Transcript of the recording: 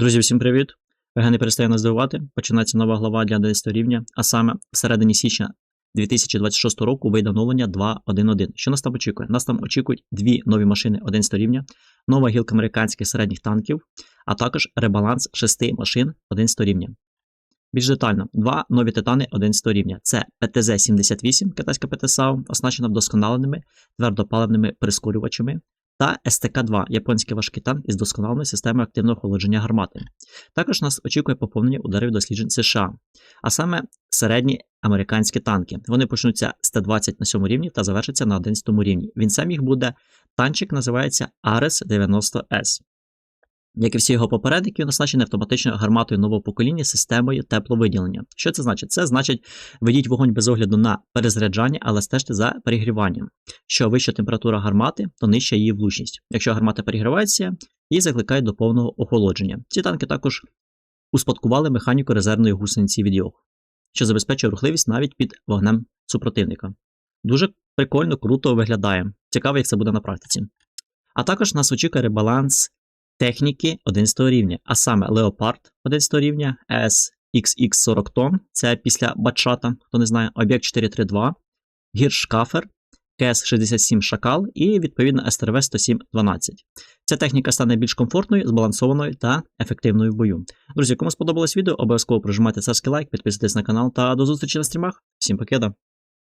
Друзі, всім привіт! ВГ не перестає нас здивувати. Починається нова глава для 11 рівня, а саме в середині січня 2026 року вийде оновлення 2.1.1. Що нас там очікує? Нас там очікують дві нові машини 11 рівня, нова гілка американських середніх танків, а також ребаланс шести машин 11 рівня. Більш детально, два нові титани 11 рівня. Це ПТЗ-78, китайська ПТСАУ, оснащена вдосконаленими твердопаливними прискорювачами, та СТК-2 японський важкий танк із досконаленою системою активного охолодження гармати. Також нас очікує поповнення ударів досліджень США, а саме середні американські танки. Вони почнуться з Т-20 на 7 рівні та завершаться на 11 рівні. Він сам їх буде танчик, називається Ares 90S. Як і всі його попередники, він оснащений автоматичною гарматою нового покоління системою тепловиділення. Що це значить? Це значить, ведіть вогонь без огляду на перезаряджання, але стежте за перегріванням. Що вища температура гармати, то нижча її влучність. Якщо гармата перегрівається, її закликають до повного охолодження. Ці танки також успадкували механіку резервної гусениці від Йох, що забезпечує рухливість навіть під вогнем супротивника. Дуже прикольно, круто виглядає. Цікаво, як це буде на практиці. А також нас очікує ребаланс техніки 11 рівня, а саме Leopard 11 рівня, SXX40 тонн, це після Батшата, хто не знає, об'єкт 432, Гіршкафер, КС-67 Шакал і, відповідно, СТРВ-107-12. Ця техніка стане більш комфортною, збалансованою та ефективною в бою. Друзі, кому сподобалось відео, обов'язково прожимайте царський лайк, підписуйтесь на канал та до зустрічі на стрімах. Всім покеда!